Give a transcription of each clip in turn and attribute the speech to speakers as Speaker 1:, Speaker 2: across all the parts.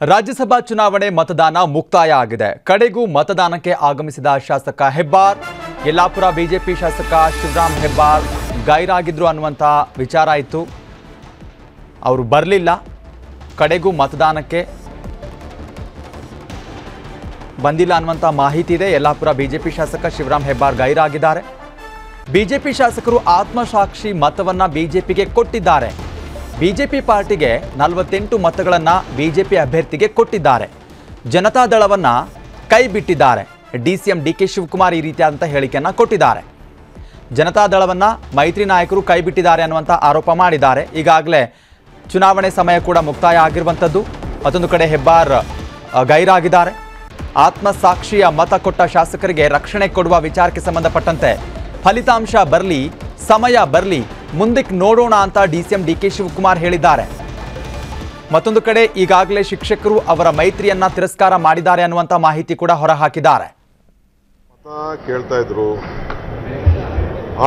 Speaker 1: ರಾಜ್ಯಸಭಾ ಚುನಾವಣೆ ಮತದಾನ ಮುಕ್ತಾಯ ಆಗಿದೆ. ಕಡೆಗೂ ಮತದಾನಕ್ಕೆ ಆಗಮಿಸಿದ ಶಾಸಕ ಹೆಬ್ಬಾರ್, ಯಲ್ಲಾಪುರ ಬಿಜೆಪಿ ಶಾಸಕ ಶಿವರಾಮ್ ಹೆಬ್ಬಾರ್ ಗೈರಾಗಿದ್ರು ಅನ್ನುವಂಥ ವಿಚಾರ ಇತ್ತು. ಅವರು ಬರಲಿಲ್ಲ. ಕಡೆಗೂ ಮತದಾನಕ್ಕೆ ಬಂದಿಲ್ಲ ಅನ್ನುವಂಥ ಮಾಹಿತಿ ಇದೆ. ಯಲ್ಲಾಪುರ ಬಿಜೆಪಿ ಶಾಸಕ ಶಿವರಾಮ್ ಹೆಬ್ಬಾರ್ ಗೈರಾಗಿದ್ದಾರೆ. ಬಿಜೆಪಿ ಶಾಸಕರು ಆತ್ಮಸಾಕ್ಷಿ ಮತವನ್ನು ಬಿಜೆಪಿಗೆ ಕೊಟ್ಟಿದ್ದಾರೆ. ಬಿಜೆಪಿ ಪಾರ್ಟಿಗೆ ನಲವತ್ತೆಂಟು ಮತಗಳನ್ನು ಬಿಜೆಪಿ ಅಭ್ಯರ್ಥಿಗೆ ಕೊಟ್ಟಿದ್ದಾರೆ. ಜನತಾದಳವನ್ನು ಕೈ ಬಿಟ್ಟಿದ್ದಾರೆ. D C M D K Shivakumar ಈ ರೀತಿಯಾದಂಥ ಹೇಳಿಕೆಯನ್ನು ಕೊಟ್ಟಿದ್ದಾರೆ. ಜನತಾದಳವನ್ನು ಮೈತ್ರಿ ನಾಯಕರು ಕೈ ಬಿಟ್ಟಿದ್ದಾರೆ ಅನ್ನುವಂಥ ಆರೋಪ ಮಾಡಿದ್ದಾರೆ. ಈಗಾಗಲೇ ಚುನಾವಣೆ ಸಮಯ ಕೂಡ ಮುಕ್ತಾಯ ಆಗಿರುವಂಥದ್ದು ಮತ್ತೊಂದು ಕಡೆ ಹೆಬ್ಬಾರ್ ಗೈರಾಗಿದ್ದಾರೆ. ಆತ್ಮಸಾಕ್ಷಿಯ ಮತ ಕೊಟ್ಟ ಶಾಸಕರಿಗೆ ರಕ್ಷಣೆ ಕೊಡುವ ವಿಚಾರಕ್ಕೆ ಸಂಬಂಧಪಟ್ಟಂತೆ ಫಲಿತಾಂಶ ಬರಲಿ, ಸಮಯ ಬರಲಿ ಮುಂದಕ್ಕೆ ನೋಡೋಣ ಅಂತ D C M D K Shivakumar ಹೇಳಿದ್ದಾರೆ. ಮತ್ತೊಂದು ಕಡೆ ಈಗಾಗಲೇ ಶಿಕ್ಷಕರು ಅವರ ಮೈತ್ರಿಯನ್ನ ತಿರಸ್ಕಾರ ಮಾಡಿದ್ದಾರೆ ಅನ್ನುವಂಥ ಮಾಹಿತಿ ಕೂಡ ಹೊರಹಾಕಿದ್ದಾರೆ.
Speaker 2: ಕೇಳ್ತಾ ಇದ್ರು.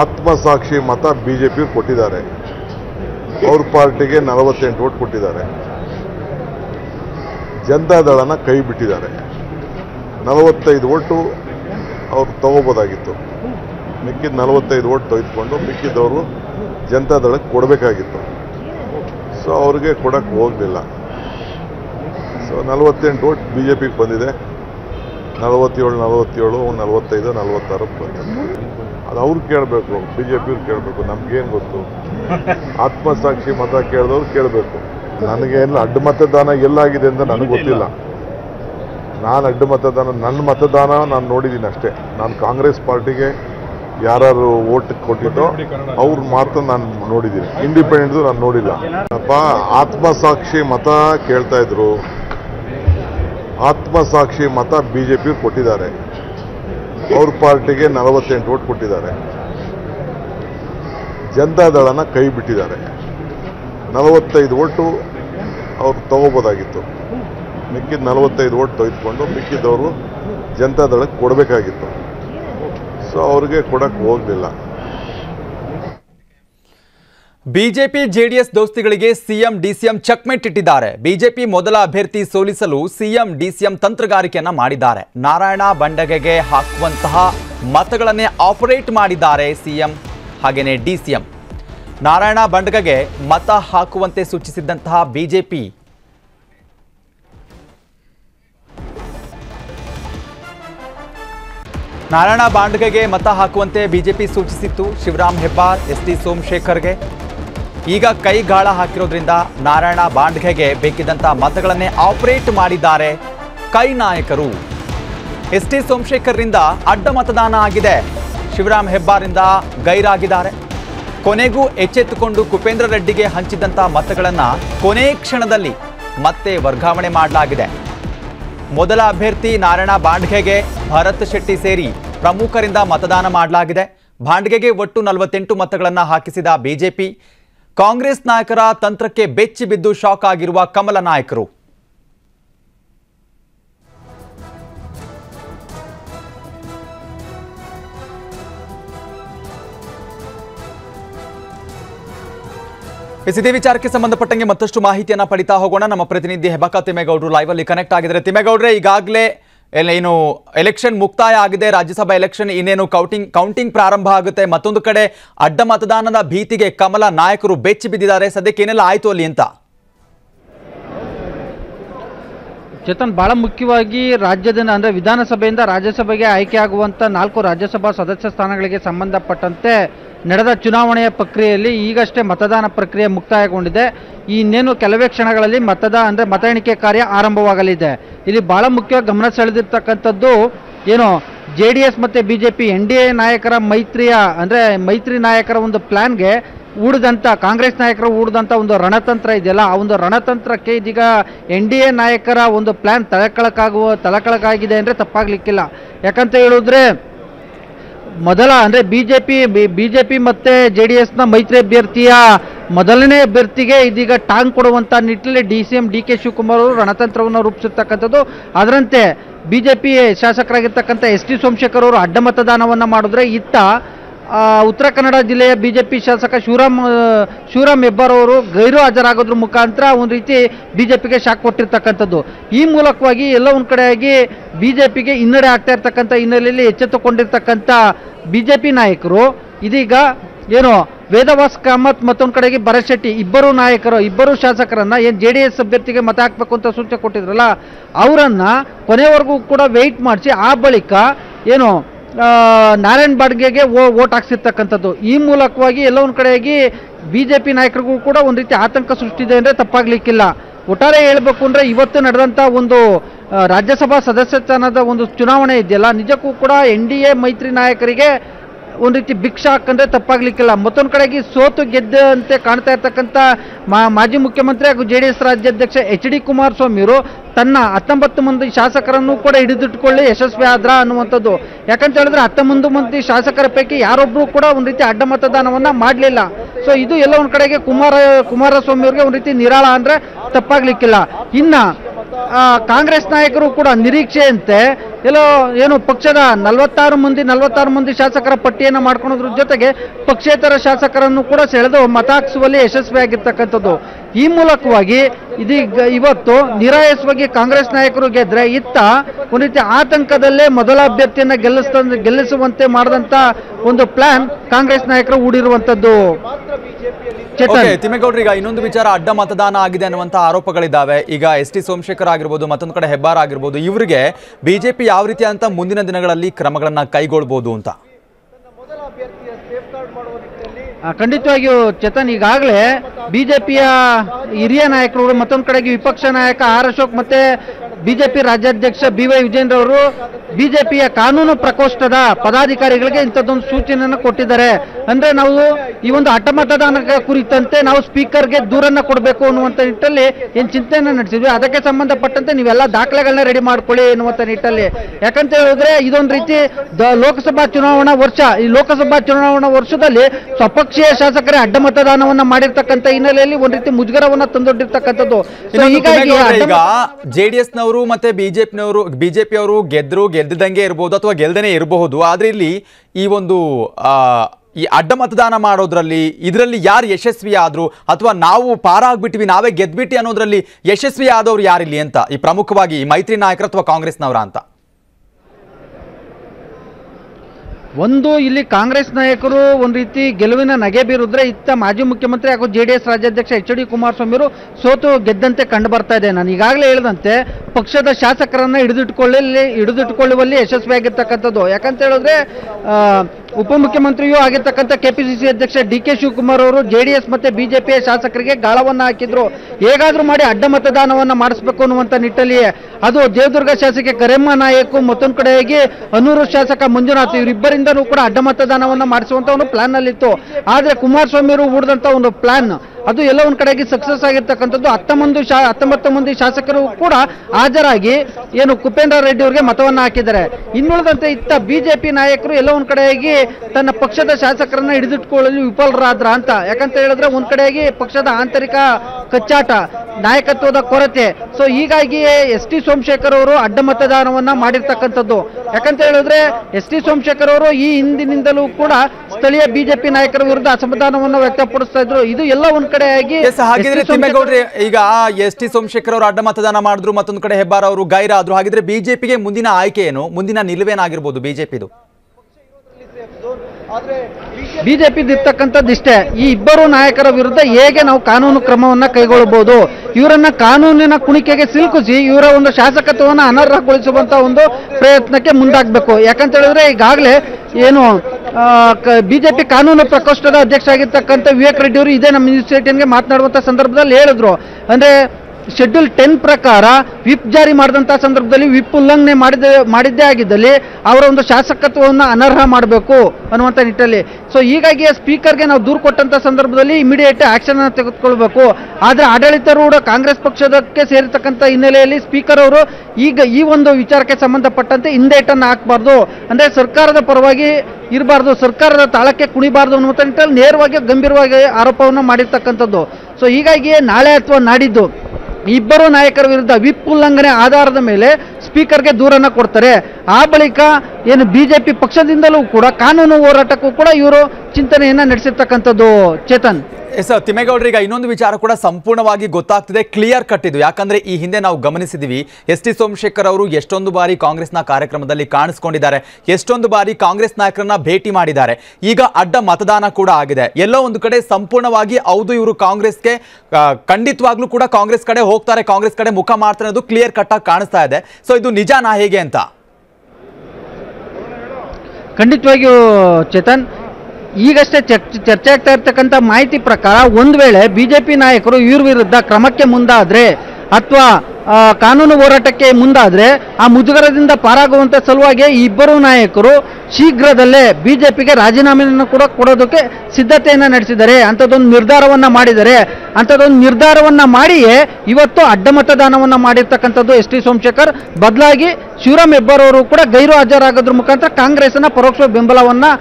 Speaker 2: ಆತ್ಮಸಾಕ್ಷಿ ಮತ ಬಿಜೆಪಿ ಕೊಟ್ಟಿದ್ದಾರೆ. ಅವ್ರ ಪಾರ್ಟಿಗೆ ನಲವತ್ತೆಂಟು ಓಟ್ ಕೊಟ್ಟಿದ್ದಾರೆ. ಜನತಾದಳನ ಕೈ ಬಿಟ್ಟಿದ್ದಾರೆ. ನಲವತ್ತೈದು ಓಟು ಅವ್ರು ತಗೋಬೋದಾಗಿತ್ತು. ಮಿಕ್ಕಿದ ನಲವತ್ತೈದು ಓಟ್ ತೆಗೆದುಕೊಂಡು ಮಿಕ್ಕಿದವರು ಜನತಾದಳಕ್ಕೆ ಕೊಡಬೇಕಾಗಿತ್ತು. ಸೊ ಅವ್ರಿಗೆ ಕೊಡೋಕ್ಕೆ ಹೋಗಲಿಲ್ಲ. ಸೊ ನಲವತ್ತೆಂಟು ಓಟ್ ಬಿ ಜೆ ಪಿಗೆ ಬಂದಿದೆ. ನಲವತ್ತೇಳು ನಲವತ್ತೇಳು ನಲವತ್ತೈದು ನಲವತ್ತಾರು ಬಂದಿದೆ. ಅದು ಅವ್ರು ಕೇಳಬೇಕು ಬಿ ಜೆ ಪಿಯವ್ರು ಕೇಳಬೇಕು ನಮಗೇನು ಗೊತ್ತು? ಆತ್ಮಸಾಕ್ಷಿ ಮತ ಕೇಳಿದವ್ರು ಕೇಳಬೇಕು. ನನಗೇನು ಅಡ್ಡ ಮತದಾನ ಎಲ್ಲಾಗಿದೆ ಅಂತ ನನಗೆ ಗೊತ್ತಿಲ್ಲ. ನಾನು ಅಡ್ಡ ಮತದಾನ ನನ್ನ ಮತದಾನ ನಾನು ನೋಡಿದ್ದೀನಿ ಅಷ್ಟೇ. ನಾನು ಕಾಂಗ್ರೆಸ್ ಪಾರ್ಟಿಗೆ ಯಾರು ಓಟ್ ಕೊಟ್ಟಿದ್ದೋ ಅವ್ರ ಮಾತ್ರ ನಾನು ನೋಡಿದ್ದೀನಿ. ಇಂಡಿಪೆಂಡೆಂಟ್ ನಾನು ನೋಡಿಲ್ಲ. ಅಪ್ಪ ಆತ್ಮಸಾಕ್ಷಿ ಮತ ಕೇಳ್ತಾ ಇದ್ರು. ಆತ್ಮಸಾಕ್ಷಿ ಮತ ಬಿಜೆಪಿ ಕೊಟ್ಟಿದ್ದಾರೆ. ಅವ್ರ ಪಾರ್ಟಿಗೆ ನಲವತ್ತೆಂಟು ಓಟ್ ಕೊಟ್ಟಿದ್ದಾರೆ. ಜನತಾದಳನ ಕೈ ಬಿಟ್ಟಿದ್ದಾರೆ. ನಲವತ್ತೈದು ಓಟು ಅವ್ರು ತಗೋಬೋದಾಗಿತ್ತು. ಮಿಕ್ಕಿದ ನಲವತ್ತೈದು ಓಟ್ ತೆಗೆದುಕೊಂಡು ಜನತಾ ಜನತಾದಳಕ್ಕೆ ಕೊಡಬೇಕಾಗಿತ್ತು. ಸೊ ಅವ್ರಿಗೆ ಕೊಡಕ್ಕೆ ಹೋಗಲಿಲ್ಲ.
Speaker 1: ಬಿಜೆಪಿ ಜೆಡಿಎಸ್ ದೋಸ್ತಿಗಳಿಗೆ ಸಿಎಂ, ಡಿಸಿಎಂ ಚೆಕ್ಮೇಟ್ ಇಟ್ಟಿದ್ದಾರೆ. ಬಿಜೆಪಿ ಮೊದಲ ಅಭ್ಯರ್ಥಿ ಸೋಲಿಸಲು ಸಿಎಂ, ಡಿಸಿಎಂ ತಂತ್ರಗಾರಿಕೆಯನ್ನ ಮಾಡಿದ್ದಾರೆ. ನಾರಾಯಣ ಬಂಡಗೆಗೆ ಹಾಕುವಂತಹ ಮತಗಳನ್ನೇ ಆಪರೇಟ್ ಮಾಡಿದ್ದಾರೆ ಸಿಎಂ ಹಾಗೆಯೇ ಡಿಸಿಎಂ. ನಾರಾಯಣ ಬಂಡಗಗೆ ಮತ ಹಾಕುವಂತೆ ಸೂಚಿಸಿದ್ದಂತಹ ಬಿಜೆಪಿ ನಾರಾಯಣ ಬಾಂಡ್ಗೆಗೆ ಮತ ಹಾಕುವಂತೆ ಬಿಜೆಪಿ ಸೂಚಿಸಿತ್ತು ಶಿವರಾಮ್ ಹೆಬ್ಬಾರ್ ಎಸ್ ಟಿ ಸೋಮಶೇಖರ್ಗೆ. ಈಗ ಕೈಗಾಳ ಹಾಕಿರೋದ್ರಿಂದ ನಾರಾಯಣ ಬಾಂಡ್ಗೆಗೆ ಬೇಕಿದ್ದಂಥ ಮತಗಳನ್ನೇ ಆಪರೇಟ್ ಮಾಡಿದ್ದಾರೆ ಕೈ ನಾಯಕರು. ಎಸ್ ಟಿ ಸೋಮಶೇಖರ್ರಿಂದ ಅಡ್ಡ ಮತದಾನ ಆಗಿದೆ. ಶಿವರಾಮ್ ಹೆಬ್ಬಾರಿಂದ ಗೈರಾಗಿದ್ದಾರೆ. ಕೊನೆಗೂ ಎಚ್ಚೆತ್ತುಕೊಂಡು ಕುಪೇಂದ್ರ ರೆಡ್ಡಿಗೆ ಹಂಚಿದಂಥ ಮತಗಳನ್ನು ಕೊನೆ ಕ್ಷಣದಲ್ಲಿ ಮತ್ತೆ ವರ್ಗಾವಣೆ ಮಾಡಲಾಗಿದೆ. ಮೊದಲ ಅಭ್ಯರ್ಥಿ ನಾರಾಯಣ ಬಾಂಡ್ಗೆಗೆ ಭರತ್ ಶೆಟ್ಟಿ ಸೇರಿ ಪ್ರಮುಖರಿಂದ ಮತದಾನ ಮಾಡಲಾಗಿದೆ. ಬಾಂಡ್ಗೆಗೆ ಒಟ್ಟು ನಲವತ್ತೆಂಟು ಮತಗಳನ್ನು ಹಾಕಿಸಿದ ಬಿಜೆಪಿ. ಕಾಂಗ್ರೆಸ್ ನಾಯಕರ ತಂತ್ರಕ್ಕೆ ಬೆಚ್ಚಿ ಬಿದ್ದು ಶಾಕ್ ಆಗಿರುವ ಕಮಲ ನಾಯಕರು. ಎಸ್ ಇದೇ ವಿಚಾರಕ್ಕೆ ಸಂಬಂಧಪಟ್ಟಂಗೆ ಮತ್ತಷ್ಟು ಮಾಹಿತಿಯನ್ನು ಪಡಿತಾ ಹೋಗೋಣ. ನಮ್ಮ ಪ್ರತಿನಿಧಿ ಹೆಬಕ ತಿಮ್ಮೇಗೌಡರು ಲೈವ್ ಅಲ್ಲಿ ಕನೆಕ್ಟ್ ಆಗಿದ್ದಾರೆ. ತಿಮ್ಮೇಗೌಡ್ರೆ, ಈಗಾಗಲೇ ಏನು ಎಲೆಕ್ಷನ್ ಮುಕ್ತಾಯ ಆಗಿದೆ. ರಾಜ್ಯಸಭಾ ಎಲೆಕ್ಷನ್ ಇನ್ನೇನು ಕೌಂಟಿಂಗ್ ಕೌಂಟಿಂಗ್ ಪ್ರಾರಂಭ ಆಗುತ್ತೆ. ಮತ್ತೊಂದು ಕಡೆ ಅಡ್ಡ ಮತದಾನದ ಭೀತಿಗೆ ಕಮಲ ನಾಯಕರು ಬೆಚ್ಚಿ ಬಿದ್ದಿದ್ದಾರೆ. ಸದ್ಯಕ್ಕೆ ಏನೆಲ್ಲ ಆಯ್ತು ಅಲ್ಲಿ ಅಂತ?
Speaker 3: ಚೇತನ್, ಬಹಳ ಮುಖ್ಯವಾಗಿ ರಾಜ್ಯದಿಂದ ಅಂದರೆ ವಿಧಾನಸಭೆಯಿಂದ ರಾಜ್ಯಸಭೆಗೆ ಆಯ್ಕೆಯಾಗುವಂಥ ನಾಲ್ಕು ರಾಜ್ಯಸಭಾ ಸದಸ್ಯ ಸ್ಥಾನಗಳಿಗೆ ಸಂಬಂಧಪಟ್ಟಂತೆ ನಡೆದ ಚುನಾವಣೆಯ ಪ್ರಕ್ರಿಯೆಯಲ್ಲಿ ಈಗಷ್ಟೇ ಮತದಾನ ಪ್ರಕ್ರಿಯೆ ಮುಕ್ತಾಯಗೊಂಡಿದೆ. ಇನ್ನೇನು ಕೆಲವೇ ಕ್ಷಣಗಳಲ್ಲಿ ಮತದಾನ ಅಂದರೆ ಮತ ಎಣಿಕೆ ಕಾರ್ಯ ಆರಂಭವಾಗಲಿದೆ. ಇಲ್ಲಿ ಬಹಳ ಮುಖ್ಯ ಗಮನ ಸೆಳೆದಿರ್ತಕ್ಕಂಥದ್ದು ಏನು, ಜೆ ಡಿ ಎಸ್ ಮತ್ತು B J P N D A ನಾಯಕರ ಮೈತ್ರಿಯ, ಅಂದರೆ ಮೈತ್ರಿ ನಾಯಕರ ಒಂದು ಪ್ಲ್ಯಾನ್ಗೆ ಹೂಡಿದಂಥ ಕಾಂಗ್ರೆಸ್ ನಾಯಕರು ಹೂಡಿದಂಥ ಒಂದು ರಣತಂತ್ರ ಇದೆಯಲ್ಲ, ಆ ಒಂದು ರಣತಂತ್ರಕ್ಕೆ ಇದೀಗ ಎನ್ ಡಿ ಎ ನಾಯಕರ ಒಂದು ಪ್ಲ್ಯಾನ್ ತಲೆಕಳಕಾಗುವ, ತಲೆಕಳಕಾಗಿದೆ ಅಂದರೆ ತಪ್ಪಾಗಲಿಕ್ಕಿಲ್ಲ. ಯಾಕಂತ ಹೇಳಿದ್ರೆ ಮೊದಲ ಅಂದರೆ B J P B J P ಮತ್ತು ಜೆ ಡಿ ಎಸ್ನ ಮೈತ್ರಿ ಅಭ್ಯರ್ಥಿಯ ಮೊದಲನೇ ಅಭ್ಯರ್ಥಿಗೆ ಇದೀಗ ಟಾಂಗ್ ಕೊಡುವಂಥ ನಿಟ್ಟಿನಲ್ಲಿ D C M D K Shivakumar ಅವರು ರಣತಂತ್ರವನ್ನು ರೂಪಿಸಿರ್ತಕ್ಕಂಥದ್ದು ಅದರಂತೆ ಬಿ ಜೆ ಪಿ ಶಾಸಕರಾಗಿರ್ತಕ್ಕಂಥ ಎಸ್ ಟಿ ಸೋಮಶೇಖರ್ ಅವರು ಅಡ್ಡ ಮತದಾನವನ್ನು ಮಾಡಿದ್ರೆ ಇತ್ತ ಉತ್ತರ ಕನ್ನಡ ಜಿಲ್ಲೆಯ ಬಿಜೆಪಿ ಶಾಸಕ ಶಿವರಾಮ್ ಶಿವರಾಮ್ ಹೆಬ್ಬಾರ್ ಅವರು ಗೈರು ಹಾಜರಾಗೋದ್ರ ಮುಖಾಂತರ ಒಂದು ರೀತಿ ಬಿಜೆಪಿಗೆ ಶಾಕ್ ಕೊಟ್ಟಿರ್ತಕ್ಕಂಥದ್ದು. ಈ ಮೂಲಕವಾಗಿ ಎಲ್ಲ ಒಂದು ಕಡೆಯಾಗಿ ಬಿಜೆಪಿಗೆ ಹಿನ್ನಡೆ ಆಗ್ತಾ ಇರ್ತಕ್ಕಂಥ ಹಿನ್ನೆಲೆಯಲ್ಲಿ ಎಚ್ಚೆತ್ತುಕೊಂಡಿರ್ತಕ್ಕಂಥ ಬಿಜೆಪಿ ನಾಯಕರು, ಇದೀಗ ಏನು ವೇದವಾಸ್ ಕಾಮತ್ ಮತ್ತೊಂದು ಕಡೆಗೆ ಭರಶೆಟ್ಟಿ ಶೆಟ್ಟಿ, ಇಬ್ಬರು ನಾಯಕರು, ಇಬ್ಬರು ಶಾಸಕರನ್ನ ಏನು ಜೆ ಡಿ ಎಸ್ ಅಭ್ಯರ್ಥಿಗೆ ಮತ ಹಾಕಬೇಕು ಅಂತ ಸೂಚನೆ ಕೊಟ್ಟಿದ್ರಲ್ಲ, ಅವರನ್ನು ಕೊನೆವರೆಗೂ ಕೂಡ ವೆಯ್ಟ್ ಮಾಡಿಸಿ ಆ ಬಳಿಕ ಏನು ನಾರಾಯಣ್ ಬಾಡ್ಗೆಗೆ ಓಟ್ ಹಾಕ್ಸಿರ್ತಕ್ಕಂಥದ್ದು. ಈ ಮೂಲಕವಾಗಿ ಎಲ್ಲ ಒಂದು ಕಡೆಯಾಗಿ ಬಿ ಜೆ ಪಿ ನಾಯಕರಿಗೂ ಕೂಡ ಒಂದು ರೀತಿ ಆತಂಕ ಸೃಷ್ಟಿದೆ ಅಂದರೆ ತಪ್ಪಾಗ್ಲಿಕ್ಕಿಲ್ಲ. ಒಟ್ಟಾರೆ ಹೇಳಬೇಕು ಅಂದರೆ ಇವತ್ತು ನಡೆದಂಥ ಒಂದು ರಾಜ್ಯಸಭಾ ಸದಸ್ಯ ಸ್ಥಾನದ ಒಂದು ಚುನಾವಣೆ ಇದೆಯಲ್ಲ, ನಿಜಕ್ಕೂ ಕೂಡ ಎನ್ ಡಿ ಎ ಮೈತ್ರಿ ನಾಯಕರಿಗೆ ಒಂದು ರೀತಿ ಭಿಕ್ಷ ಹಾಕಂದ್ರೆ ತಪ್ಪಾಗ್ಲಿಕ್ಕಿಲ್ಲ. ಮತ್ತೊಂದು ಕಡೆಗೆ ಸೋತು ಗೆದ್ದಂತೆ ಕಾಣ್ತಾ ಇರ್ತಕ್ಕಂಥ ಮಾಜಿ ಮುಖ್ಯಮಂತ್ರಿ ಹಾಗೂ ಜೆ ಡಿ ಎಸ್ ರಾಜ್ಯಾಧ್ಯಕ್ಷ ಎಚ್ ಡಿ ಕುಮಾರಸ್ವಾಮಿಯವರು ತನ್ನ ಹತ್ತೊಂಬತ್ತು ಮಂದಿ ಶಾಸಕರನ್ನು ಕೂಡ ಹಿಡಿದಿಟ್ಟುಕೊಳ್ಳಿ ಯಶಸ್ವಿ ಆದ್ರ ಅನ್ನುವಂಥದ್ದು. ಯಾಕಂತ ಹೇಳಿದ್ರೆ ಹತ್ತೊಂಬತ್ತು ಮಂದಿ ಶಾಸಕರ ಪೈಕಿ ಯಾರೊಬ್ಬರು ಕೂಡ ಒಂದು ರೀತಿ ಅಡ್ಡ ಮತದಾನವನ್ನ ಮಾಡಲಿಲ್ಲ. ಸೊ ಇದು ಎಲ್ಲ ಒಂದು ಕಡೆಗೆ ಕುಮಾರ ಕುಮಾರಸ್ವಾಮಿ ಅವರಿಗೆ ಒಂದು ರೀತಿ ನಿರಾಳ ಅಂದ್ರೆ ತಪ್ಪಾಗ್ಲಿಕ್ಕಿಲ್ಲ. ಇನ್ನ ಕಾಂಗ್ರೆಸ್ ನಾಯಕರು ಕೂಡ ನಿರೀಕ್ಷೆಯಂತೆ ಎಲ್ಲೋ ಏನು ಪಕ್ಷದ ನಲವತ್ತಾರು ಮಂದಿ ನಲವತ್ತಾರು ಮಂದಿ ಶಾಸಕರ ಪಟ್ಟಿಯನ್ನು ಮಾಡ್ಕೊಳೋದ್ರ ಜೊತೆಗೆ ಪಕ್ಷೇತರ ಶಾಸಕರನ್ನು ಕೂಡ ಸೆಳೆದು ಮತ ಹಾಕಿಸುವಲ್ಲಿ ಯಶಸ್ವಿಯಾಗಿರ್ತಕ್ಕಂಥದ್ದು. ಈ ಮೂಲಕವಾಗಿ ಇದೀಗ ಇವತ್ತು ನಿರಾಯಸವಾಗಿ ಕಾಂಗ್ರೆಸ್ ನಾಯಕರು ಗೆದ್ರೆ ಇತ್ತ ಒಂದು ರೀತಿ ಆತಂಕದಲ್ಲೇ ಮೊದಲ ಅಭ್ಯರ್ಥಿಯನ್ನು ಗೆಲ್ಲಿಸ್ತ, ಗೆಲ್ಲಿಸುವಂತೆ ಮಾಡಿದಂಥ ಒಂದು ಪ್ಲಾನ್ ಕಾಂಗ್ರೆಸ್ ನಾಯಕರು ಹೂಡಿರುವಂತದ್ದು ಚೇತನ್
Speaker 1: ಓಕೆ ತಿಮ್ಮೇಗೌಡ್ರು ಈಗ ಇನ್ನೊಂದು ವಿಚಾರ ಅಡ್ಡ ಮತದಾನ ಆಗಿದೆ ಅನ್ನುವಂತ ಆರೋಪಗಳಿದ್ದಾವೆ ಈಗ ಎಸ್ ಟಿ ಸೋಮಶೇಖರ್ ಆಗಿರ್ಬೋದು ಮತ್ತೊಂದು ಕಡೆ ಹೆಬ್ಬಾರ್ ಆಗಿರ್ಬೋದು ಇವರಿಗೆ ಬಿಜೆಪಿ ಯಾವ ರೀತಿ ಅಂತ ಮುಂದಿನ ದಿನಗಳಲ್ಲಿ ಕ್ರಮಗಳನ್ನ ಕೈಗೊಳ್ಬೋದು ಅಂತ?
Speaker 3: ಖಂಡಿತವಾಗಿಯೂ ಚೇತನ್ ಈಗಾಗಲೇ ಬಿಜೆಪಿಯ ಹಿರಿಯ ನಾಯಕರು ಮತ್ತೊಂದು ಕಡೆಗೆ ವಿಪಕ್ಷ ನಾಯಕ ಆರ್ ಅಶೋಕ್ ಮತ್ತೆ ಬಿಜೆಪಿ ರಾಜ್ಯಾಧ್ಯಕ್ಷ ಬಿ ವೈ ವಿಜೇಂದ್ರ ಅವರು ಬಿಜೆಪಿಯ ಕಾನೂನು ಪ್ರಕೋಷ್ಠದ ಪದಾಧಿಕಾರಿಗಳಿಗೆ ಇಂಥದ್ದೊಂದು ಸೂಚನೆಯನ್ನು ಕೊಟ್ಟಿದ್ದಾರೆ. ಅಂದ್ರೆ ನಾವು ಈ ಒಂದು ಹಠ ಮತದಾನ ಕುರಿತಂತೆ ನಾವು ಸ್ಪೀಕರ್ಗೆ ದೂರನ್ನ ಕೊಡಬೇಕು ಅನ್ನುವಂಥ ನಿಟ್ಟಲ್ಲಿ ಏನು ಚಿಂತನೆಯನ್ನು ನಡೆಸಿದ್ವಿ. ಅದಕ್ಕೆ ಸಂಬಂಧಪಟ್ಟಂತೆ ನೀವೆಲ್ಲ ದಾಖಲೆಗಳನ್ನ ರೆಡಿ ಮಾಡ್ಕೊಳ್ಳಿ ಎನ್ನುವಂಥ ನಿಟ್ಟಲ್ಲಿ. ಯಾಕಂತ ಹೇಳಿದ್ರೆ ಇದೊಂದು ರೀತಿ ಲೋಕಸಭಾ ಚುನಾವಣಾ ವರ್ಷ. ಈ ಲೋಕಸಭಾ ಚುನಾವಣಾ ವರ್ಷದಲ್ಲಿ ಸ್ವಪಕ್ಷೀಯ ಶಾಸಕರೇ ಅಡ್ಡ ಮತದಾನವನ್ನ ಮಾಡಿರ್ತಕ್ಕಂಥ ಹಿನ್ನೆಲೆಯಲ್ಲಿ ಒಂದು ರೀತಿ ಮುಜುಗರವನ್ನ ತಂದೊಡ್ಡಿರ್ತಕ್ಕಂಥದ್ದು. ಹೀಗಾಗಿ
Speaker 1: ತಿಮ್ಮೇಗೌಡ್ರೆ,
Speaker 3: ಅಡ್ಡ
Speaker 1: ಮತ್ತು ಬಿ ನವರು ಮತ್ತೆ ಬಿಜೆಪಿನವರು ಬಿಜೆಪಿ ಅವರು ಗೆದ್ರು ಗೆದ್ದಿದ್ದಂಗೆ ಇರಬಹುದು ಅಥವಾ ಗೆಲ್ದೇ ಇರಬಹುದು. ಆದ್ರೆ ಇಲ್ಲಿ ಈ ಒಂದು ಈ ಅಡ್ಡ ಮತದಾನ ಮಾಡೋದ್ರಲ್ಲಿ ಇದರಲ್ಲಿ ಯಾರು ಯಶಸ್ವಿ ಆದ್ರು ಅಥವಾ ನಾವು ಪಾರಾಗ್ಬಿಟ್ವಿ, ನಾವೇ ಗೆದ್ಬಿಟ್ಟಿ ಅನ್ನೋದ್ರಲ್ಲಿ ಯಶಸ್ವಿ ಆದವ್ರು ಯಾರಿಲ್ಲಿ ಅಂತ ಈ ಪ್ರಮುಖವಾಗಿ ಮೈತ್ರಿ ನಾಯಕರು ಅಥವಾ ಕಾಂಗ್ರೆಸ್ನವರ ಅಂತ?
Speaker 3: ಒಂದು, ಇಲ್ಲಿ ಕಾಂಗ್ರೆಸ್ ನಾಯಕರು ಒಂದು ರೀತಿ ಗೆಲುವಿನ ನಗೆ ಬೀರಿದ್ರೆ ಇತ್ತ ಮಾಜಿ ಮುಖ್ಯಮಂತ್ರಿ ಹಾಗೂ ಜೆ ಡಿ ಎಸ್ ರಾಜ್ಯಾಧ್ಯಕ್ಷ ಎಚ್ ಡಿ ಕುಮಾರಸ್ವಾಮಿ ಅವರು ಸೋತು ಗೆದ್ದಂತೆ ಕಂಡು ಬರ್ತಾ ಇದೆ. ನಾನು ಈಗಾಗಲೇ ಹೇಳಿದಂತೆ ಪಕ್ಷದ ಶಾಸಕರನ್ನು ಹಿಡಿದಿಟ್ಕೊಳ್ಳಲಿ ಹಿಡಿದಿಟ್ಕೊಳ್ಳುವಲ್ಲಿ ಯಶಸ್ವಿಯಾಗಿರ್ತಕ್ಕಂಥದ್ದು. ಯಾಕಂತ ಹೇಳಿದ್ರೆ ಉಪಮುಖ್ಯಮಂತ್ರಿಯೂ ಆಗಿರ್ತಕ್ಕಂಥ ಕೆಪಿಸಿಸಿ ಅಧ್ಯಕ್ಷ ಡಿ ಕೆ ಶಿವಕುಮಾರ್ ಅವರು ಜೆ ಡಿ ಎಸ್ ಮತ್ತೆ ಬಿಜೆಪಿಯ ಶಾಸಕರಿಗೆ ಗಾಳವನ್ನ ಹಾಕಿದ್ರು. ಹೇಗಾದರೂ ಮಾಡಿ ಅಡ್ಡ ಮತದಾನವನ್ನ ಮಾಡಿಸ್ಬೇಕು ಅನ್ನುವಂಥ ನಿಟ್ಟಲ್ಲಿಯೇ. ಅದು ದೇವದುರ್ಗ ಶಾಸಕ ಕರೆಮ್ಮ ನಾಯಕ್ ಮತ್ತೊಂದು ಕಡೆಯಾಗಿ ಅನೂರು ಶಾಸಕ ಮಂಜುನಾಥ್ ಇವರಿಬ್ಬರಿಂದನೂ ಕೂಡ ಅಡ್ಡ ಮಾಡಿಸುವಂತ ಒಂದು ಪ್ಲಾನ್ ನಲ್ಲಿತ್ತು. ಆದ್ರೆ ಕುಮಾರಸ್ವಾಮಿ ಅವರು ಹೂಡಿದಂತ ಒಂದು ಪ್ಲಾನ್ ಅದು ಎಲ್ಲ ಒಂದ್ ಕಡೆಗೆ ಸಕ್ಸಸ್ ಆಗಿರ್ತಕ್ಕಂಥದ್ದು. ಹತ್ತೊಂಬಂದು ಶಾ, ಹತ್ತೊಂಬತ್ತು ಮಂದಿ ಶಾಸಕರು ಕೂಡ ಹಾಜರಾಗಿ ಏನು ಕುಪೇಂದ್ರ ರೆಡ್ಡಿ ಅವರಿಗೆ ಮತವನ್ನ ಹಾಕಿದ್ದಾರೆ. ಇನ್ನುಳಿದಂತೆ ಇತ್ತ ಬಿಜೆಪಿ ನಾಯಕರು ಎಲ್ಲ ಒಂದ್ ಕಡೆಯಾಗಿ ತನ್ನ ಪಕ್ಷದ ಶಾಸಕರನ್ನ ಹಿಡಿದಿಟ್ಕೊಳ್ಳಲು ವಿಫಲರಾದ್ರ ಅಂತ. ಯಾಕಂತ ಹೇಳಿದ್ರೆ ಒಂದ್ ಕಡೆಯಾಗಿ ಪಕ್ಷದ ಆಂತರಿಕ ಕಚ್ಚಾಟ, ನಾಯಕತ್ವದ ಕೊರತೆ. ಸೊ ಹೀಗಾಗಿಯೇ ಎಸ್ ಟಿ ಸೋಮಶೇಖರ್ ಅವರು ಅಡ್ಡ ಮತದಾನವನ್ನ ಮಾಡಿರ್ತಕ್ಕಂಥದ್ದು. ಯಾಕಂತ ಹೇಳಿದ್ರೆ ಎಸ್ ಟಿ ಸೋಮಶೇಖರ್ ಅವರು ಈ ಹಿಂದಿನಿಂದಲೂ ಕೂಡ ಸ್ಥಳೀಯ ಬಿಜೆಪಿ ನಾಯಕರ ವಿರುದ್ಧ ಅಸಮಾಧಾನವನ್ನು ವ್ಯಕ್ತಪಡಿಸ್ತಾ ಇದ್ರು. ಇದು ಎಲ್ಲ ಒಂದ್ ಕಡೆಯಾಗಿ
Speaker 1: ಎಸ್ ಹಾಗಿದ್ರೆ ಈಗ ಎಸ್ ಟಿ ಸೋಮಶೇಖರ್ ಅವರು ಅಡ್ಡ ಮತದಾನ ಮಾಡಿದ್ರು ಮತ್ತೊಂದು ಕಡೆ ಹೆಬ್ಬಾರ್ ಅವರು ಗೈರಾದ್ರು ಹಾಗಿದ್ರೆ ಬಿಜೆಪಿಗೆ ಮುಂದಿನ ಆಯ್ಕೆ ಏನು? ಮುಂದಿನ ನಿಲುವೇನಾಗಿರ್ಬೋದು ಬಿಜೆಪಿದು?
Speaker 3: ಬಿಜೆಪಿ ಇರ್ತಕ್ಕಂಥದ್ದು ಇಷ್ಟೇ. ಈ ಇಬ್ಬರು ನಾಯಕರ ವಿರುದ್ಧ ಹೇಗೆ ನಾವು ಕಾನೂನು ಕ್ರಮವನ್ನ ಕೈಗೊಳ್ಳಬಹುದು? ಇವರನ್ನ ಕಾನೂನಿನ ಕುಣಿಕೆಗೆ ಸಿಲುಕಿಸಿ ಇವರ ಒಂದು ಶಾಸಕತ್ವವನ್ನು ಅನರ್ಹಗೊಳಿಸುವಂತ ಒಂದು ಪ್ರಯತ್ನಕ್ಕೆ ಮುಂದಾಗಬೇಕು. ಯಾಕಂತ ಹೇಳಿದ್ರೆ ಈಗಾಗಲೇ ಏನು ಬಿಜೆಪಿ ಕಾನೂನು ಪ್ರಕೋಷ್ಠದ ಅಧ್ಯಕ್ಷ ಆಗಿರ್ತಕ್ಕಂಥ ವಿವೇಕ್ ರೆಡ್ಡಿ ಅವರು ಇದೇ ನಮ್ಮ ನ್ಯೂಸ್ ಮಾತನಾಡುವಂಥ ಸಂದರ್ಭದಲ್ಲಿ ಹೇಳಿದ್ರು. ಅಂದ್ರೆ ಶೆಡ್ಯೂಲ್ ಟೆನ್ ಪ್ರಕಾರ ವಿಪ್ ಜಾರಿ ಮಾಡಿದಂಥ ಸಂದರ್ಭದಲ್ಲಿ ವಿಪ್ ಉಲ್ಲಂಘನೆ ಮಾಡಿದ, ಮಾಡಿದ್ದೇ ಆಗಿದ್ದಲ್ಲಿ ಅವರ ಒಂದು ಶಾಸಕತ್ವವನ್ನು ಅನರ್ಹ ಮಾಡಬೇಕು ಅನ್ನುವಂಥ ನಿಟ್ಟಲ್ಲಿ. ಸೊ ಹೀಗಾಗಿ ಸ್ಪೀಕರ್ಗೆ ನಾವು ದೂರು ಕೊಟ್ಟಂಥ ಸಂದರ್ಭದಲ್ಲಿ ಇಮಿಡಿಯೇಟ್ ಆಕ್ಷನ್ ಅನ್ನು ತೆಗೆದುಕೊಳ್ಬೇಕು. ಆದರೆ ಆಡಳಿತಾರೂಢ ಕಾಂಗ್ರೆಸ್ ಪಕ್ಷದಕ್ಕೆ ಸೇರಿರ್ತಕ್ಕಂಥ ಹಿನ್ನೆಲೆಯಲ್ಲಿ ಸ್ಪೀಕರ್ ಅವರು ಈಗ ಈ ಒಂದು ವಿಚಾರಕ್ಕೆ ಸಂಬಂಧಪಟ್ಟಂತೆ ಹಿಂದೇಟನ್ನು ಹಾಕಬಾರ್ದು. ಅಂದರೆ ಸರ್ಕಾರದ ಪರವಾಗಿ ಇರಬಾರ್ದು, ಸರ್ಕಾರದ ತಾಳಕ್ಕೆ ಕುಣಿಬಾರ್ದು ಅನ್ನುವಂಥ ನಿಟ್ಟಲ್ಲಿ ನೇರವಾಗಿ ಗಂಭೀರವಾಗಿ ಆರೋಪವನ್ನು ಮಾಡಿರ್ತಕ್ಕಂಥದ್ದು. ಸೊ ಹೀಗಾಗಿ ನಾಳೆ ಅಥವಾ ನಾಡಿದ್ದು ಇಬ್ಬರು ನಾಯಕರ ವಿರುದ್ಧ ವಿಪ್ ಉಲ್ಲಂಘನೆ ಆಧಾರದ ಮೇಲೆ ಸ್ಪೀಕರ್ಗೆ ದೂರನ್ನ ಕೊಡ್ತಾರೆ. ಆ ಬಳಿಕ ಏನು ಬಿಜೆಪಿ ಪಕ್ಷದಿಂದಲೂ ಕೂಡ ಕಾನೂನು ಹೋರಾಟಕ್ಕೂ ಕೂಡ ಇವರು ಚಿಂತನೆಯನ್ನ ನಡೆಸಿರ್ತಕ್ಕಂಥದ್ದು. ಚೇತನ್.
Speaker 1: ಎಸ್ ತಿಮ್ಮೇಗೌಡರಿಗೆ ಇನ್ನೊಂದು ವಿಚಾರ ಕೂಡ ಸಂಪೂರ್ಣವಾಗಿ ಗೊತ್ತಾಗ್ತಿದೆ ಕ್ಲಿಯರ್ ಕಟ್ ಇದು. ಯಾಕಂದ್ರೆ ಈ ಹಿಂದೆ ನಾವು ಗಮನಿಸಿದ್ದೀವಿ ಎಸ್ ಟಿ ಸೋಮಶೇಖರ್ ಅವರು ಎಷ್ಟೊಂದು ಬಾರಿ ಕಾಂಗ್ರೆಸ್ನ ಕಾರ್ಯಕ್ರಮದಲ್ಲಿ ಕಾಣಿಸ್ಕೊಂಡಿದ್ದಾರೆ, ಎಷ್ಟೊಂದು ಬಾರಿ ಕಾಂಗ್ರೆಸ್ ನಾಯಕರನ್ನ ಭೇಟಿ ಮಾಡಿದ್ದಾರೆ. ಈಗ ಅಡ್ಡ ಮತದಾನ ಕೂಡ ಆಗಿದೆ. ಎಲ್ಲೋ ಒಂದು ಕಡೆ ಸಂಪೂರ್ಣವಾಗಿ ಹೌದು, ಇವರು ಕಾಂಗ್ರೆಸ್ಗೆ ಖಂಡಿತವಾಗ್ಲೂ ಕೂಡ ಕಾಂಗ್ರೆಸ್ ಕಡೆ ಹೋಗ್ತಾರೆ, ಕಾಂಗ್ರೆಸ್ ಕಡೆ ಮುಖ ಮಾಡ್ತಾರೆ ಅನ್ನೋದು ಕ್ಲಿಯರ್ ಕಟ್ ಆಗಿ ಕಾಣಿಸ್ತಾ ಇದೆ. ಇದು ನಿಜಾನಾ ಹೇಗೆ ಅಂತ?
Speaker 3: ಖಂಡಿತವಾಗಿಯೂ ಚೇತನ್, ಈಗಷ್ಟೇ ಚರ್ಚೆ ಚರ್ಚೆ ಆಗ್ತಾ ಇರ್ತಕ್ಕಂಥ ಮಾಹಿತಿ ಪ್ರಕಾರ ಒಂದು ವೇಳೆ ಬಿಜೆಪಿ ನಾಯಕರು ಇವ್ರ ವಿರುದ್ಧ ಕ್ರಮಕ್ಕೆ ಮುಂದಾದ್ರೆ ಅಥವಾ ಕಾನೂನು ಹೋರಾಟಕ್ಕೆ ಮುಂದಾದರೆ ಆ ಮುಜುಗರದಿಂದ ಪಾರಾಗುವಂಥ ಸಲುವಾಗಿ ಈ ಇಬ್ಬರು ನಾಯಕರು ಶೀಘ್ರದಲ್ಲೇ ಬಿಜೆಪಿಗೆ ರಾಜೀನಾಮೆಯನ್ನು ಕೂಡ ಕೊಡೋದಕ್ಕೆ ಸಿದ್ಧತೆಯನ್ನು ನಡೆಸಿದ್ದಾರೆ. ಅಂಥದ್ದೊಂದು ನಿರ್ಧಾರವನ್ನು ಮಾಡಿದ್ದಾರೆ. ಅಂಥದ್ದೊಂದು ನಿರ್ಧಾರವನ್ನು ಮಾಡಿಯೇ ಇವತ್ತು ಅಡ್ಡಮತದಾನವನ್ನು ಮಾಡಿರ್ತಕ್ಕಂಥದ್ದು ಎಸ್ ಟಿ ಸೋಮಶೇಖರ್. ಬದಲಾಗಿ ಶಿವರಾಮ್ ಹೆಬ್ಬಾರವರು ಕೂಡ ಗೈರು ಹಾಜರಾಗೋದ್ರ ಮುಖಾಂತರ ಕಾಂಗ್ರೆಸ್ನ ಪರೋಕ್ಷ ಬೆಂಬಲವನ್ನು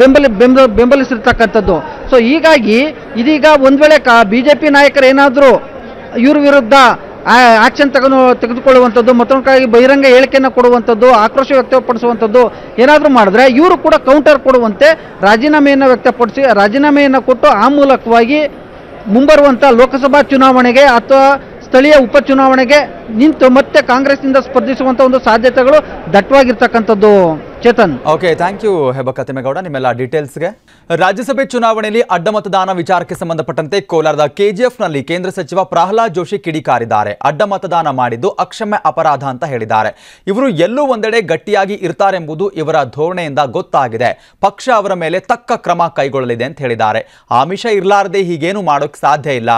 Speaker 3: ಬೆಂಬಲ ಬೆಂಬಲಿ ಬೆಂಬಲ ಬೆಂಬಲಿಸಿರ್ತಕ್ಕಂಥದ್ದು. ಸೊ ಹೀಗಾಗಿ ಇದೀಗ ಒಂದು ವೇಳೆ ಕಾ, ಬಿಜೆಪಿ ನಾಯಕರು ಏನಾದರೂ ಇವ್ರ ವಿರುದ್ಧ ಆಕ್ಷನ್ ತಗೊಂಡು ತೆಗೆದುಕೊಳ್ಳುವಂಥದ್ದು ಮತ್ತೊಂದು ಬಹಿರಂಗ ಹೇಳಿಕೆಯನ್ನು ಕೊಡುವಂಥದ್ದು, ಆಕ್ರೋಶ ವ್ಯಕ್ತಪಡಿಸುವಂಥದ್ದು ಏನಾದರೂ ಮಾಡಿದ್ರೆ ಇವರು ಕೂಡ ಕೌಂಟರ್ ಕೊಡುವಂತೆ ರಾಜೀನಾಮೆಯನ್ನು ವ್ಯಕ್ತಪಡಿಸಿ, ರಾಜೀನಾಮೆಯನ್ನು ಕೊಟ್ಟು ಆ ಮೂಲಕವಾಗಿ ಮುಂಬರುವಂಥ ಲೋಕಸಭಾ ಚುನಾವಣೆಗೆ ಅಥವಾ ಸ್ಥಳೀಯ ಉಪಚುನಾವಣೆಗೆ ನಿಂತು ಮತ್ತೆ ಕಾಂಗ್ರೆಸ್ನಿಂದ ಸ್ಪರ್ಧಿಸುವಂಥ ಒಂದು ಸಾಧ್ಯತೆಗಳು ದಟ್ಟವಾಗಿರ್ತಕ್ಕಂಥದ್ದು. Chetan.
Speaker 1: Okay thank you Hebbakka Thimmegowda ನಿಮ್ಮೆಲ್ಲ ಡೀಟೇಲ್ಸ್ಗೆ. ರಾಜ್ಯಸಭೆ ಚುನಾವಣೆಯಲ್ಲಿ ಅಡ್ಡ ಮತದಾನ ವಿಚಾರಕ್ಕೆ ಸಂಬಂಧಪಟ್ಟಂತೆ ಕೋಲಾರದ ಕೆಜಿಎಫ್ನಲ್ಲಿ ಕೇಂದ್ರ ಸಚಿವ ಪ್ರಹ್ಲಾದ್ ಜೋಶಿ ಕಿಡಿಕಾರಿದ್ದಾರೆ. ಅಡ್ಡ ಮತದಾನ ಮಾಡಿದ್ದು ಅಕ್ಷಮ್ಯ ಅಪರಾಧ ಅಂತ ಹೇಳಿದ್ದಾರೆ. ಇವರು ಎಲ್ಲೂ ಒಂದೆಡೆ ಗಟ್ಟಿಯಾಗಿ ಇರ್ತಾರೆಂಬುದು ಇವರ ಧೋರಣೆಯಿಂದ ಗೊತ್ತಾಗಿದೆ. ಪಕ್ಷ ಅವರ ಮೇಲೆ ತಕ್ಕ ಕ್ರಮ ಕೈಗೊಳ್ಳಲಿದೆ ಅಂತ ಹೇಳಿದ್ದಾರೆ. ಆಮಿಷ ಇರಲಾರದೆ ಹೀಗೇನು ಮಾಡೋಕ್ ಸಾಧ್ಯ ಇಲ್ಲ.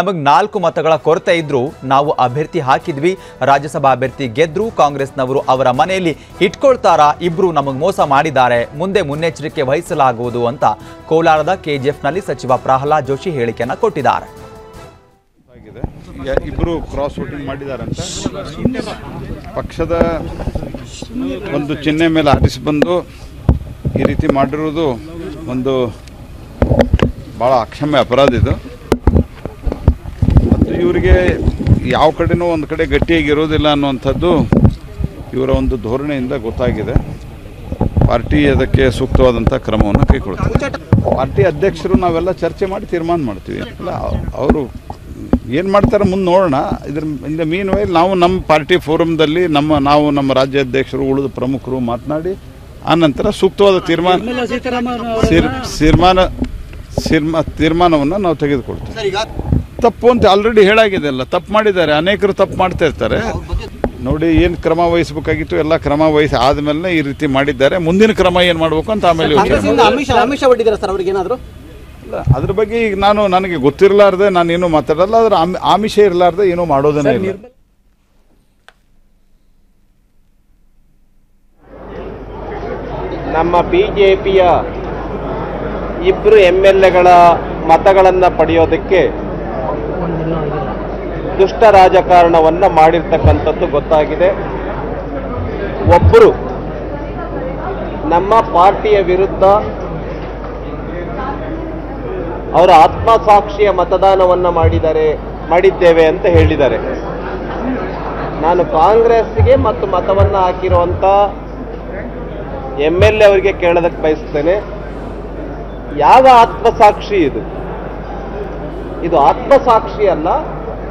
Speaker 1: ನಮಗೆ ನಾಲ್ಕು ಮತಗಳ ಕೊರತೆ ಇದ್ರೂ ನಾವು ಅಭ್ಯರ್ಥಿ ಹಾಕಿದ್ವಿ. ರಾಜ್ಯಸಭಾ ಅಭ್ಯರ್ಥಿ ಗೆದ್ರು, ಕಾಂಗ್ರೆಸ್ನವರು ಅವರ ಮನೆಯಲ್ಲಿ ಇಟ್ಕೊಳ್ತಾರಾ? ಇಬ್ರು ನಮಗೆ ಮೋಸ ಮಾಡಿದ್ದಾರೆ, ಮುಂದೆ ಮುನ್ನೆಚ್ಚರಿಕೆ ವಹಿಸಲಾಗುವುದು ಅಂತ ಕೋಲಾರದ ಕೆಜಿಎಫ್ನಲ್ಲಿ ಸಚಿವ ಪ್ರಹ್ಲಾದ್ ಜೋಶಿ ಹೇಳಿಕೆಯನ್ನು ಕೊಟ್ಟಿದ್ದಾರೆ.
Speaker 4: ಇಬ್ರು ಕ್ರಾಸ್ ವೋಟಿಂಗ್ ಅಂತ ಪಕ್ಷದ ಒಂದು ಚಿಹ್ನೆ ಮೇಲೆ ಆರಿಸಿ ಬಂದು ಈ ರೀತಿ ಮಾಡಿರೋದು ಒಂದು ಭಾಳ ಅಕ್ಷಮ್ಯ ಅಪರಾಧ ಇದು. ಮತ್ತು ಇವರಿಗೆ ಯಾವ ಕಡೆನೂ ಒಂದು ಕಡೆ ಗಟ್ಟಿಯಾಗಿರೋದಿಲ್ಲ ಅನ್ನುವಂಥದ್ದು ಇವರ ಒಂದು ಧೋರಣೆಯಿಂದ ಗೊತ್ತಾಗಿದೆ. ಪಾರ್ಟಿ ಅದಕ್ಕೆ ಸೂಕ್ತವಾದಂಥ ಕ್ರಮವನ್ನು ಕೈಗೊಳ್ತಾರೆ ಪಾರ್ಟಿ ಅಧ್ಯಕ್ಷರು ನಾವೆಲ್ಲ ಚರ್ಚೆ ಮಾಡಿ ತೀರ್ಮಾನ ಮಾಡ್ತೀವಿ. ಅಲ್ಲ ಅವರು ಏನು ಮಾಡ್ತಾರೆ ಮುಂದೆ ನೋಡೋಣ. ಇದ್ರ ಇಂದ ಮೀನ್ ವೈಲ್ ನಾವು ನಮ್ಮ ಪಾರ್ಟಿ ಫೋರಮ್ದಲ್ಲಿ ನಮ್ಮ ನಾವು ನಮ್ಮ ರಾಜ್ಯಾಧ್ಯಕ್ಷರು ಉಳಿದ ಪ್ರಮುಖರು ಮಾತನಾಡಿ ಆ ನಂತರ ಸೂಕ್ತವಾದ ತೀರ್ಮಾನ ತೀರ್- ತೀರ್ಮಾನ ತೀರ್ಮಾ ತೀರ್ಮಾನವನ್ನು ನಾವು ತೆಗೆದುಕೊಳ್ತೀವಿ. ತಪ್ಪು ಅಂತ ಆಲ್ರೆಡಿ ಹೇಳಾಗಿದೆ ಅಲ್ಲ ತಪ್ಪು ಮಾಡಿದ್ದಾರೆ. ಅನೇಕರು ತಪ್ಪು ಮಾಡ್ತಾ ಇರ್ತಾರೆ. ನೋಡಿ ಏನು ಕ್ರಮ ವಹಿಸಬೇಕಾಗಿತ್ತು ಎಲ್ಲ ಕ್ರಮ ವಹಿಸಿ ಆದ್ಮೇಲೆ ಈ ರೀತಿ ಮಾಡಿದ್ದಾರೆ. ಮುಂದಿನ ಕ್ರಮ ಏನು ಮಾಡಬೇಕು ಅಂತ ಆಮೇಲೆ
Speaker 5: ಆಮಿಷ ಆಮಿಷ ಒಡ್ಡಿದ್ದೀರಾ ಸರ್ ಅವ್ರಿಗೆ ಏನಾದ್ರು?
Speaker 4: ಇಲ್ಲ, ಅದ್ರ ಬಗ್ಗೆ ಈಗ ನಾನು ನನಗೆ ಗೊತ್ತಿರಲಾರ್ದೆ ನಾನು ಏನು ಮಾತಾಡಲ್ಲ ಅದ್ರ ಆಮಿಷ ಇರಲಾರ್ದೆ ಏನು ಮಾಡೋದನ್ನೇ ಇಲ್ಲ.
Speaker 6: ನಮ್ಮ ಬಿಜೆಪಿಯ ಜೆ ಪಿಯ ಇಬ್ಬರು ಎಂ ಎಲ್ ಎಗಳ ಮತಗಳನ್ನು ಪಡೆಯೋದಕ್ಕೆ ದುಷ್ಟ ರಾಜಕಾರಣವನ್ನು ಮಾಡಿರ್ತಕ್ಕಂಥದ್ದು ಗೊತ್ತಾಗಿದೆ. ಒಬ್ಬರು ನಮ್ಮ ಪಾರ್ಟಿಯ ವಿರುದ್ಧ ಅವರ ಆತ್ಮಸಾಕ್ಷಿಯ ಮತದಾನವನ್ನು ಮಾಡಿದ್ದಾರೆ ಮಾಡಿದ್ದೇವೆ ಅಂತ ಹೇಳಿದ್ದಾರೆ. ನಾನು ಕಾಂಗ್ರೆಸ್ಗೆ ಮತ್ತು ಮತವನ್ನು ಹಾಕಿರುವಂಥ ಎಂ ಎಲ್ ಎ ಅವರಿಗೆ ಕೇಳೋದಕ್ಕೆ ಬಯಸ್ತೇನೆ. ಯಾವ ಆತ್ಮಸಾಕ್ಷಿ ಇದು? ಇದು ಆತ್ಮಸಾಕ್ಷಿ ಅಲ್ಲ